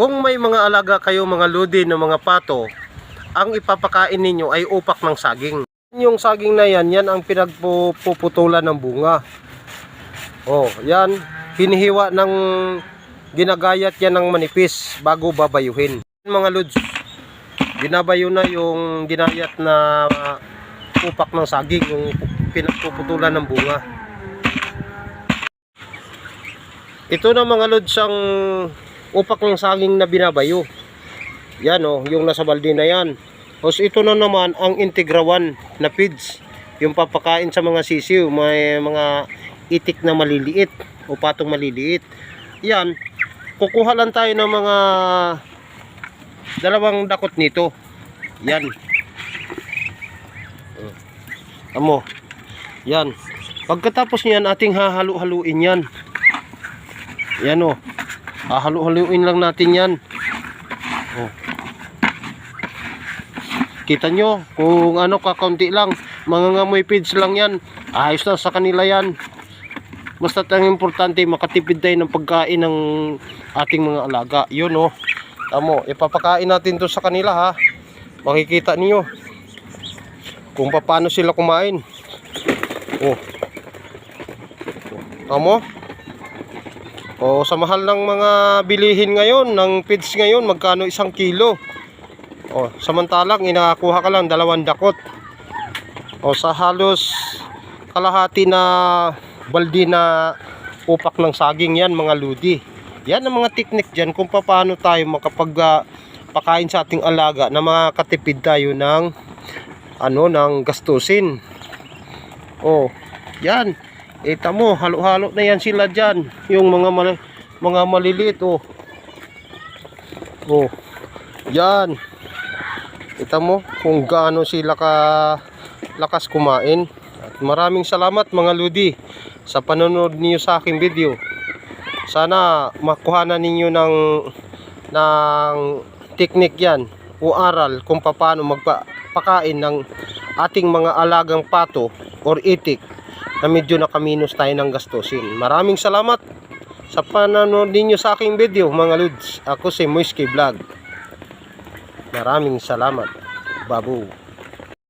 Kung may mga alaga kayo mga lodi ng mga pato, ang ipapakain ninyo ay upak ng saging. Yung saging na yan, yan ang pinagpuputulan ng bunga. Oh, yan. Hinihiwa ng ginagayat yan ng manipis bago babayuhin. Mga lods, binabayo na yung ginayat na upak ng saging, yung pinagpuputulan ng bunga. Ito na mga lods ang upak ng saging na binabayo. Yan oh, yung nasa balde na yan. Tapos ito na naman ang integrawan na feeds. Yung papakain sa mga sisiw, may mga itik na maliliit o patong maliliit. Yan, kukuha lang tayo ng mga dalawang dakot nito. Yan. Oh. Amo. Yan. Pagkatapos niyan, ating hahalu-haluin yan. Yan o. Hahalu-haluin lang natin yan. Oh. Kita nyo, kung ano kakaunti lang, mga ngamoy feeds lang yan. Ayos na sa kanila yan. Basta ang importante, makatipid tayo ng pagkain ng ating mga alaga. Yun o. Tamo, ipapakain natin to sa kanila ha. Makikita niyo kung paano sila kumain. Oh. Tamo? O sa mahal ng mga bilihin ngayon, ng feeds ngayon, magkano isang kilo? O, samantalang inakuha ka lang dalawang dakot. O sa halos kalahati na baldi na upak ng saging yan mga ludi. Yan ang mga teknik dyan kung paano tayo makapag ah, pakain sa ating alaga na makatipid tayo ng ano ng gastusin. Oh, yan. Kita mo, halo-halo na yan sila dyan. Yung mga mali, mga maliliit oh. Oh. Yan. Kita mo kung gaano sila ka lakas kumain. At maraming salamat mga ludi sa panonood niyo sa aking video. Sana makuha na ninyo ng ng teknik yan o aral kung paano magpakain ng ating mga alagang pato or itik na medyo nakaminos tayo ng gastusin. Maraming salamat sa panonood ninyo sa aking video mga luds. Ako si Moisky Vlog. Maraming salamat. Babu.